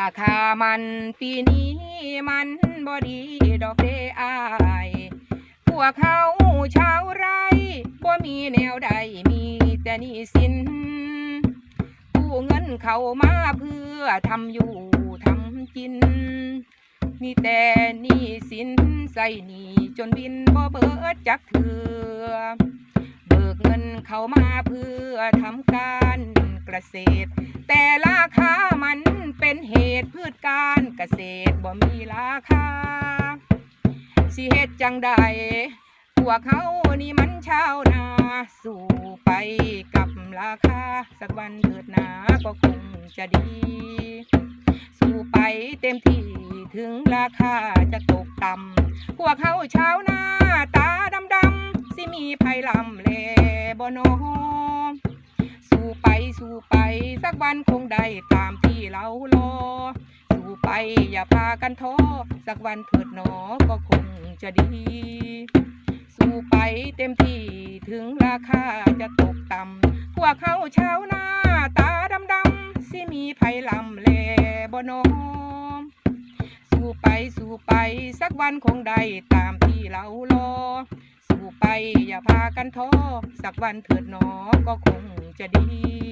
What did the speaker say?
ราคามันปีนี้มันบอดีดอกเดอายพวกเขาชาวไร่บ่มีแนวใดมีแต่นี้สินกู้เงินเขามาเพื่อทำอยู่ทำกิน มีแต่นี้สินใส่หนี้จนบินบ่เบิดจักเถือเบิกเงินเขามาเพื่อทำการ เกษตร แต่ราคามันเป็นเหตุพืชการเกษตรบ่มีราคาสิเฮ็ดจังใดพวกเขานี่มันชาวนาสู่ไปกับราคา สักวันเถิดหนาก็คงจะดี สู่ไปเต็มที่ถึงราคาจะตกต่ำพวกเขาชาวนาตาดำดำๆสิมีภัยลำแลบ่นอ สู่ไปสู่ไป สักวันคงได้ตามที่เรารอสู่ไปอย่าพากันท้อสักวันเถิดหนอก็คงจะดี สู่ไปเต็มที่ถึงราคาจะตกต่ำพวกเขาชาวนาตาดำดำสิมีภัยลำแลบนอสู่ไปสู่ไป สักวันคงได้ตามที่เรารอสู่ไปอย่าพากันท้อสักวันเถิดหนอก็คง จะดี